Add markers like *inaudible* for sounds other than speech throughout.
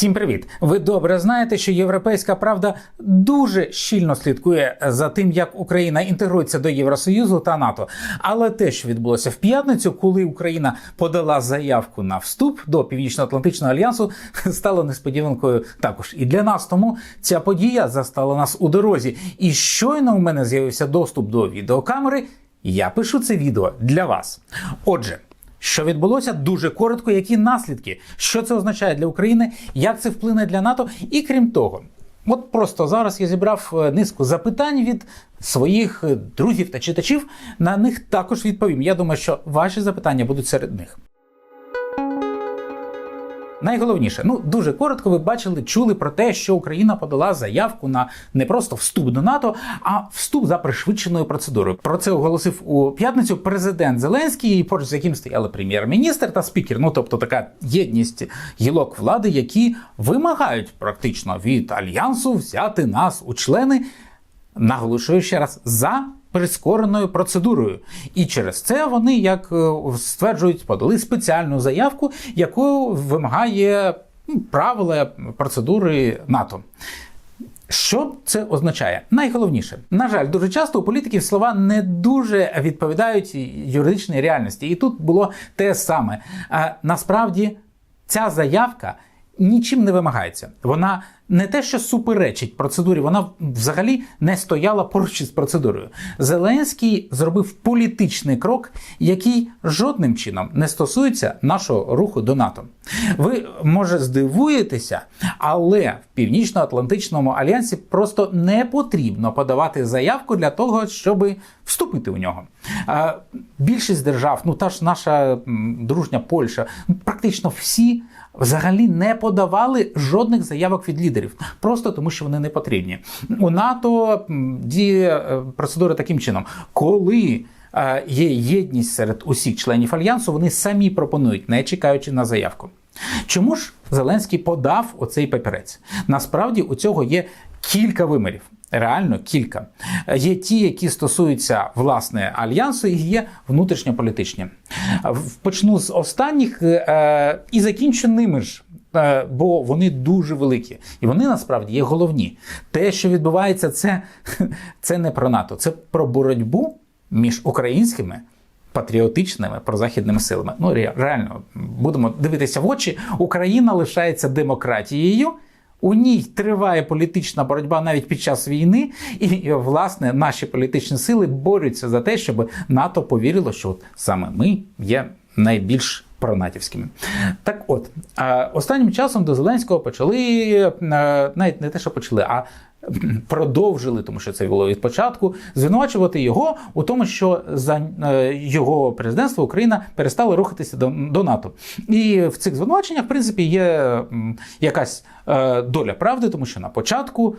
Всім привіт! Ви добре знаєте, що європейська правда дуже щільно слідкує за тим, як Україна інтегрується до Євросоюзу та НАТО. Але те, що відбулося в п'ятницю, коли Україна подала заявку на вступ до Північно-Атлантичного альянсу, *laughs* стало несподіванкою також і для нас. Тому ця подія застала нас у дорозі. І щойно у мене з'явився доступ до відеокамери. Я пишу це відео для вас. Отже. Що відбулося дуже коротко, які наслідки, що це означає для України, як це вплине для НАТО, і крім того, от просто зараз я зібрав е, низку запитань від своїх е, друзів та читачів. На них також відповім. Я думаю, що ваші запитання будуть серед них. Найголовніше, ну дуже коротко, ви бачили, чули про те, що Україна подала заявку на не просто вступ до НАТО, а вступ за пришвидшеною процедурою. Про це оголосив у п'ятницю президент Зеленський, поруч з яким стояли прем'єр-міністр та спікер. Ну тобто така єдність гілок влади, які вимагають практично від альянсу взяти нас у члени. Наголошую ще раз за прискореною процедурою. І через це вони, як е, стверджують, подали спеціальну заявку, яку вимагає ну, правила процедури НАТО. Що це означає? Найголовніше, на жаль, дуже часто у політиків слова не дуже відповідають юридичній реальності, і тут було те саме. А насправді ця заявка нічим не вимагається. Вона не те, що суперечить процедурі, вона взагалі не стояла поруч із процедурою. Зеленський зробив політичний крок, який жодним чином не стосується нашого руху до НАТО. Ви може здивуєтеся, але в Північно-Атлантичному альянсі просто не потрібно подавати заявку для того, щоб вступити в нього. Більшість держав, ну та ж наша дружня Польща, практично всі взагалі не подавали жодних заявок від лідерів, просто тому що вони не потрібні. У НАТО діє е, процедура таким чином, коли е, є єдність серед усіх членів альянсу, вони самі пропонують, не чекаючи на заявку. Чому ж Зеленський подав оцей папірець? Насправді у цього є кілька вимірів. Реально кілька. Є ті, які стосуються власне альянсу, і є внутрішньополітичні. Почну з останніх е, і закінчу ними ж. Е, бо вони дуже великі, і вони насправді є головні. Те, що відбувається, це, *laughs* це не про НАТО, це про боротьбу між українськими патріотичними прозахідними силами. Ну реально будемо дивитися в очі. Україна лишається демократією. У ній триває політична боротьба навіть під час війни, і власне наші політичні сили борються за те, щоб НАТО повірило, що от саме ми є найбільш пронатівськими. Так, от останнім часом до Зеленського почали навіть не те, що почали, а продовжили, тому що це було від початку, звинувачувати його у тому, що за е, його президентство Україна перестала рухатися до, до НАТО. І в цих звинуваченнях, в принципі, є якась е, доля правди, тому що на початку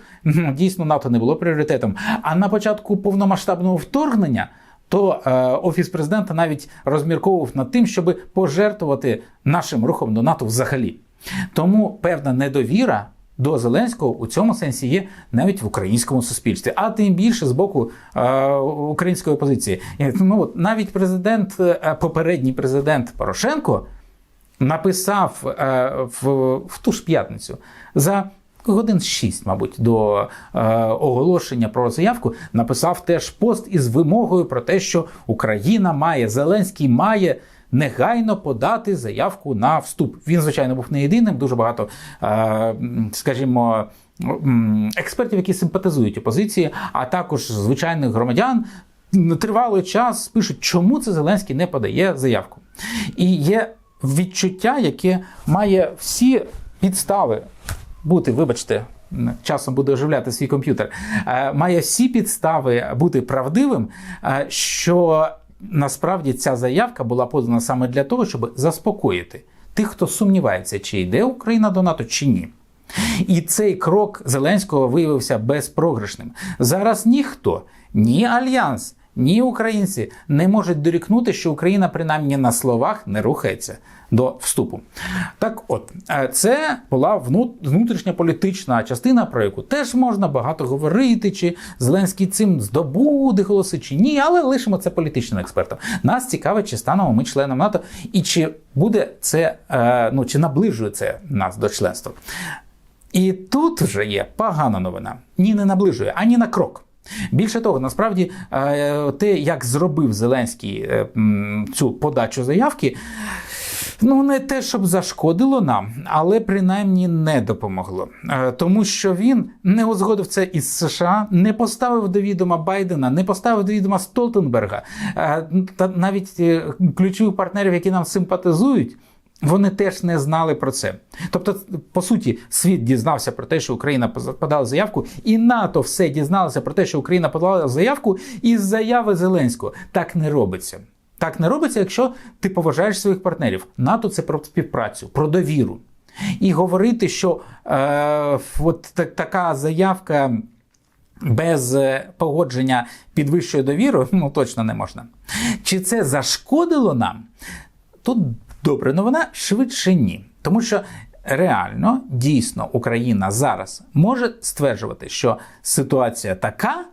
дійсно НАТО не було пріоритетом. А на початку повномасштабного вторгнення. То е, офіс президента навіть розмірковував над тим, щоб пожертвувати нашим рухом до НАТО взагалі. Тому певна недовіра до Зеленського у цьому сенсі є навіть в українському суспільстві, а тим більше з боку е, української опозиції. Ну от навіть президент, е, попередній президент Порошенко написав е, в, в ту ж п'ятницю за. Годин 6, мабуть, до е, оголошення про заявку написав теж пост із вимогою про те, що Україна має Зеленський має негайно подати заявку на вступ. Він, звичайно, був не єдиним. Дуже багато, е, скажімо, експертів, які симпатизують опозиції, а також звичайних громадян. Тривалий час пишуть, чому це Зеленський не подає заявку. І є відчуття, яке має всі підстави бути, вибачте, часом буде оживляти свій комп'ютер, е, має всі підстави бути правдивим, е, що насправді ця заявка була подана саме для того, щоб заспокоїти тих, хто сумнівається, чи йде Україна до НАТО, чи ні. І цей крок Зеленського виявився безпрограшним. Зараз ніхто, ні Альянс, ні українці не можуть дорікнути, що Україна принаймні на словах не рухається до вступу. Так, от е, це була вну- внутрішня політична частина, про яку теж можна багато говорити, чи Зеленський цим здобуде голоси, чи ні, але лишимо це політичним експертам. Нас цікавить, чи станемо ми членом НАТО, і чи буде це, е, ну чи наближує це нас до членства. І тут вже є погана новина. Ні, не наближує, ані на крок. Більше того, насправді, е, те, як зробив Зеленський е, цю подачу заявки, ну не те, щоб зашкодило нам, але принаймні не допомогло. Е, Тому що він не узгодив це із США, не поставив до відома Байдена, не поставив до відома Столтенберга, та навіть ключових партнерів, які нам симпатизують. Вони теж не знали про це. Тобто, по суті, світ дізнався про те, що Україна подала заявку, і НАТО все дізналося про те, що Україна подала заявку із заяви Зеленського. Так не робиться. Так не робиться, якщо ти поважаєш своїх партнерів. НАТО це про співпрацю, про довіру. І говорити, що е, от так, така заявка без е, погодження підвищує довіру, *laughs* ну точно не можна. Чи це зашкодило нам? Тут добра новина швидше ні. Тому що реально дійсно Україна зараз може стверджувати, що ситуація така.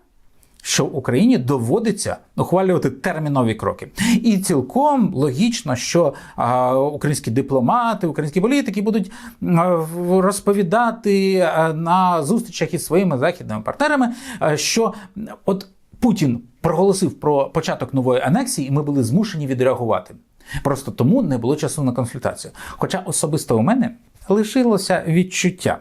Що Україні доводиться ухвалювати термінові кроки, і цілком логічно, що а, українські дипломати, українські політики будуть а, розповідати а, на зустрічах із своїми західними партнерами, а, що от Путін проголосив про початок нової анексії, і ми були змушені відреагувати. Просто тому не було часу на консультацію. Хоча особисто у мене лишилося відчуття,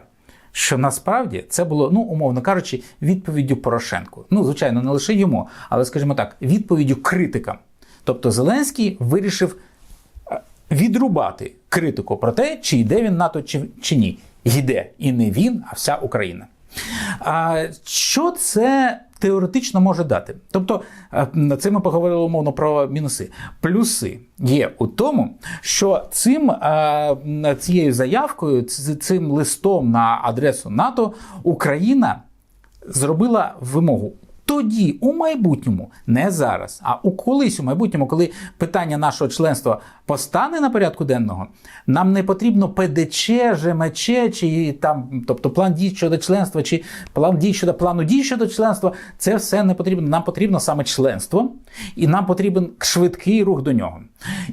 що насправді це було, ну умовно кажучи, відповіддю Порошенку. Ну, звичайно, не лише йому, але скажімо так, відповіддю критикам. Тобто Зеленський вирішив е, відрубати критику про те, чи йде він НАТО, чи, чи ні. Йде і не він, а вся Україна. А що це теоретично може дати? Тобто, е, це ми поговорили умовно про мінуси. Плюси є у тому, що цим е, цією заявкою, цим листом на адресу НАТО Україна зробила вимогу. Тоді, у майбутньому, не зараз, а у колись у майбутньому, коли питання нашого членства постане на порядку денного, нам не потрібно ПДЧ, ЖМЧ, чи там, тобто план дій щодо членства, чи план дій щодо плану дій щодо членства. Це все не потрібно. Нам потрібно саме членство, і нам потрібен швидкий рух до нього.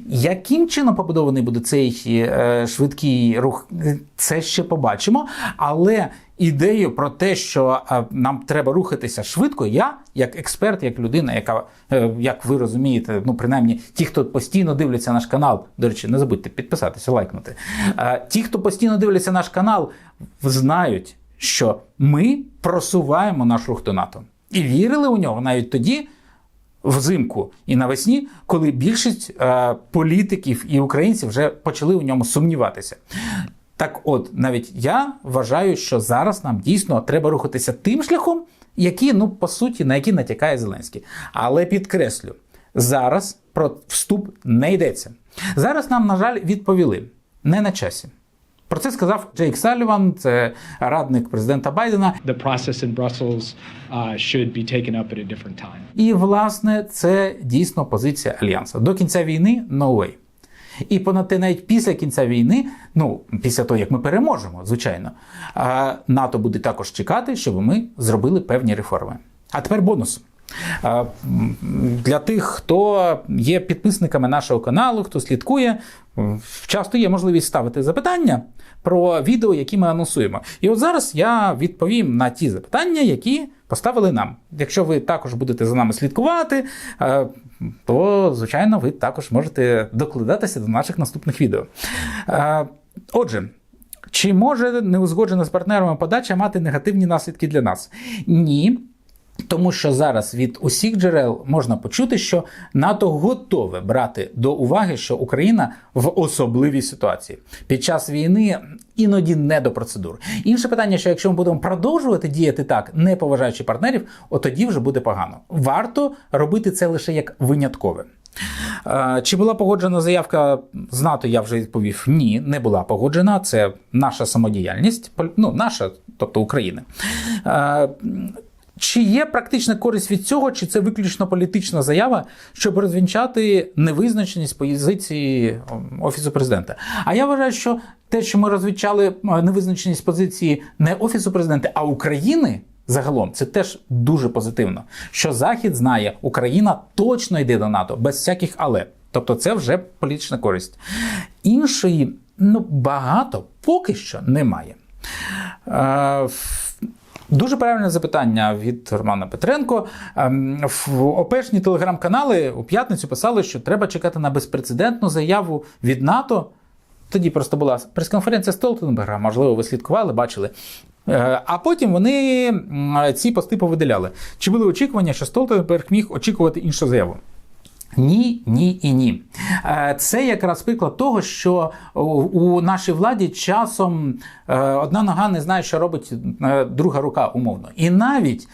Яким чином побудований буде цей е, швидкий рух, це ще побачимо. Але ідею про те, що е, нам треба рухатися швидко, я, як експерт, як людина, яка, е, як ви розумієте, ну принаймні ті, хто постійно дивляться наш канал, до речі, не забудьте підписатися, лайкнути. Ті, хто постійно дивляться наш канал, знають, що ми просуваємо наш рух до НАТО. І вірили у нього навіть тоді, взимку і навесні, коли більшість е, політиків і українців вже почали у ньому сумніватися. Так от, навіть я вважаю, що зараз нам дійсно треба рухатися тим шляхом, який, ну, по суті, на який натякає Зеленський. Але підкреслю, зараз про вступ не йдеться. Зараз нам, на жаль, відповіли не на часі. Про це сказав Джейк Саліван, це радник президента Байдена. the process in Brussels uh, should be taken up at a different time. І, власне, це дійсно позиція Альянсу. До кінця війни no way. І понад те, навіть після кінця війни, ну після того як ми переможемо, звичайно, НАТО буде також чекати, щоб ми зробили певні реформи. А тепер бонус. Для тих, хто є підписниками нашого каналу, хто слідкує, часто є можливість ставити запитання про відео, які ми анонсуємо. І от зараз я відповім на ті запитання, які поставили нам. Якщо ви також будете за нами слідкувати, то звичайно ви також можете докладатися до наших наступних відео. Отже. Чи може неузгоджена з партнерами подача мати негативні наслідки для нас? Ні. Тому що зараз від усіх джерел можна почути, що НАТО готове брати до уваги, що Україна в особливій ситуації під час війни іноді не до процедур. Інше питання, що якщо ми будемо продовжувати діяти так, не поважаючи партнерів, от тоді вже буде погано. Варто робити це лише як виняткове. Чи була погоджена заявка з НАТО? Я вже відповів: ні, не була погоджена. Це наша самодіяльність, ну, наша, тобто України. Чи є практична користь від цього, чи це виключно політична заява, щоб розвінчати невизначеність позиції офісу президента? А я вважаю, що те, що ми розвінчали невизначеність позиції не офісу президента, а України. Загалом це теж дуже позитивно. Що Захід знає, Україна точно йде до НАТО без всяких але. Тобто, це вже політична користь. Іншої ну багато поки що немає. Е, Дуже правильне запитання від Романа Петренко. Ем, В ОПЕшні телеграм-канали у п'ятницю писали, що треба чекати на безпрецедентну заяву від НАТО. Тоді просто була прес-конференція Столтенберга, можливо, ви слідкували, бачили. Е, А потім вони ці пости повидаляли. Чи були очікування, що Столтенберг міг очікувати іншу заяву? Ні, ні і ні. Е, Це якраз приклад того, що у- нашій владі часом е, одна нога не знає, що робить е, друга рука умовно. І навіть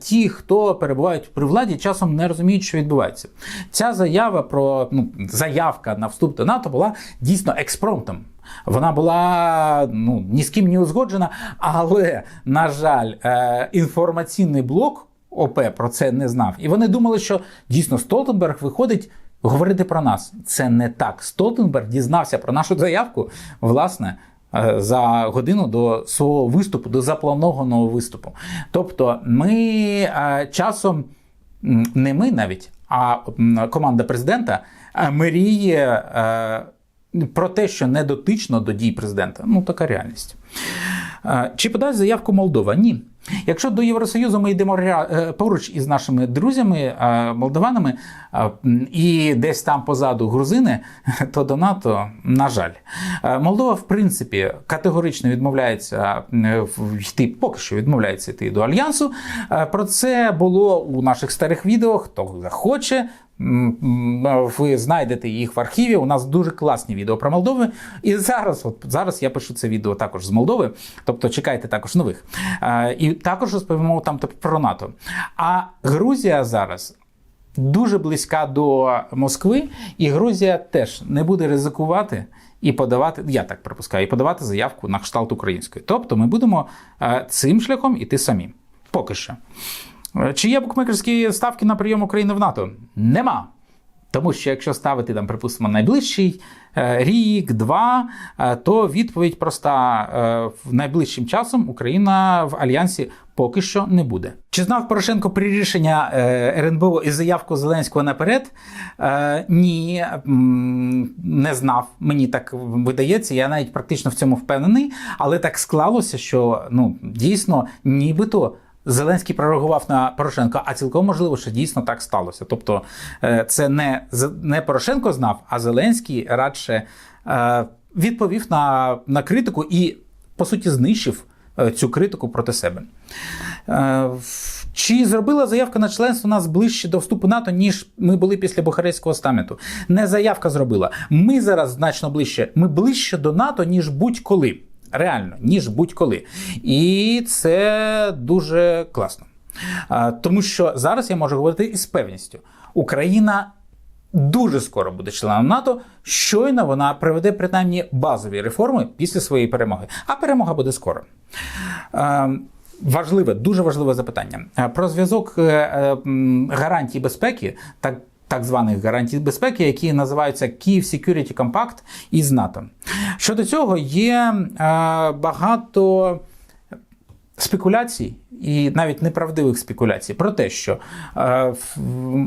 ті, хто перебувають при владі, часом не розуміють, що відбувається. Ця заява про ну, заявка на вступ до НАТО була дійсно експромтом. Вона була ну, ні з ким не узгоджена, але, на жаль, інформаційний блок ОП про це не знав. І вони думали, що дійсно Столтенберг виходить говорити про нас. Це не так. Столтенберг дізнався про нашу заявку, власне. е, За годину до свого виступу, до запланованого виступу. Тобто, ми е, часом не ми навіть, а команда президента е, мріє про те, що не дотично до дій президента. Ну, така реальність. Чи подасть заявку Молдова? Ні. Якщо до Євросоюзу ми йдемо е, поруч із нашими друзями, е, молдаванами, е, і десь там позаду грузини, *laughs* то до НАТО, на жаль. Молдова, в принципі, категорично відмовляється йти, поки що відмовляється йти до альянсу. Про це було у наших старих відео. Хто захоче, Ви знайдете їх в архіві. У нас дуже класні відео про Молдови. І зараз, от зараз я пишу це відео також з Молдови. Тобто чекайте також нових. І також розповімо там про НАТО. А Грузія зараз. Дуже близька до Москви, і Грузія теж не буде ризикувати і подавати, я так припускаю, і подавати заявку на кшталт української. Тобто ми будемо е, цим шляхом іти самі. Поки що. Е, Чи є букмекерські ставки на прийом України в НАТО? Нема. Тому що якщо ставити там, припустимо, найближчий е, рік, два, е, то відповідь проста: в найближчим часом Україна в альянсі поки що не буде. Чи знав Порошенко при рішення РНБО і заявку Зеленського наперед? Ні, не знав. Мені так видається. Я навіть практично в цьому впевнений, але так склалося, що ну дійсно нібито. Зеленський прореагував на Порошенка, а цілком можливо, що дійсно так сталося. Тобто е, це не, не Порошенко знав, а Зеленський радше е, відповів на, на критику і, по суті, знищив е, цю критику проти себе. Чи зробила заявка на членство нас ближче до вступу НАТО, ніж ми були після Бухарестського саміту? Не заявка зробила. Ми зараз значно ближче. Ми ближче до НАТО, ніж будь-коли. Реально, ніж будь-коли. І це дуже класно. Тому що зараз я можу говорити із певністю: Україна дуже скоро буде членом НАТО. Щойно вона проведе принаймні базові реформи після своєї перемоги. А перемога буде скоро. Важливе, дуже важливе запитання про зв'язок е, е, гарантій безпеки, так, так званих гарантій безпеки, які називаються Kyiv Security Compact із НАТО. Щодо цього є е, багато спекуляцій і навіть неправдивих спекуляцій про те, що е,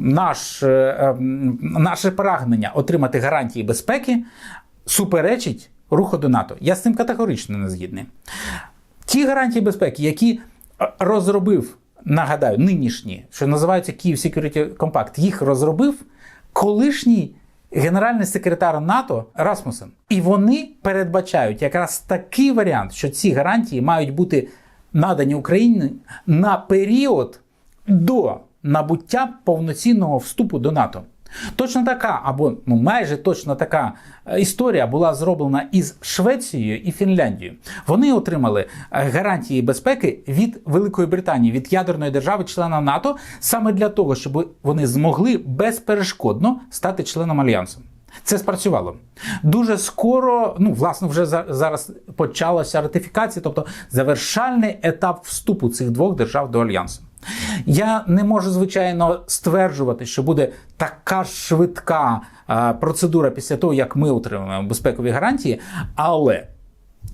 наш, е, е, наше прагнення отримати гарантії безпеки суперечить руху до НАТО. Я з цим категорично не згідний. Ті гарантії безпеки, які е, розробив, нагадаю, нинішні, що називаються Київ Security Compact, їх розробив колишній генеральний секретар НАТО Расмусен. І вони передбачають якраз такий варіант, що ці гарантії мають бути надані Україні на період до набуття повноцінного вступу до НАТО. Точно така, або ну майже точно така е, історія була зроблена із Швецією і Фінляндією. Вони отримали е, гарантії безпеки від Великої Британії, від ядерної держави, члена НАТО, саме для того, щоб вони змогли безперешкодно стати членом альянсу. Це спрацювало дуже скоро. Ну, власне, вже за- зараз почалася ратифікація, тобто завершальний етап вступу цих двох держав до альянсу. Я не можу, звичайно, стверджувати, що буде така швидка а, процедура після того, як ми отримаємо безпекові гарантії, але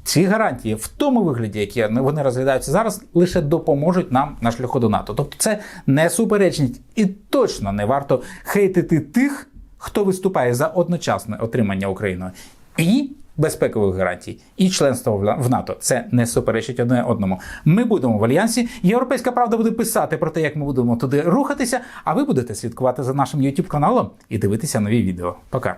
ці гарантії в тому вигляді, які вони розглядаються зараз, лише допоможуть нам на шляху до НАТО. Тобто це не суперечність і точно не варто хейтити тих, хто виступає за одночасне отримання Україною і безпекових гарантій, і членство в НАТО. Це не суперечить одне одному. Ми будемо в альянсі. Європейська правда буде писати про те, як ми будемо туди рухатися. А ви будете слідкувати за нашим YouTube каналом і дивитися нові відео. Пока.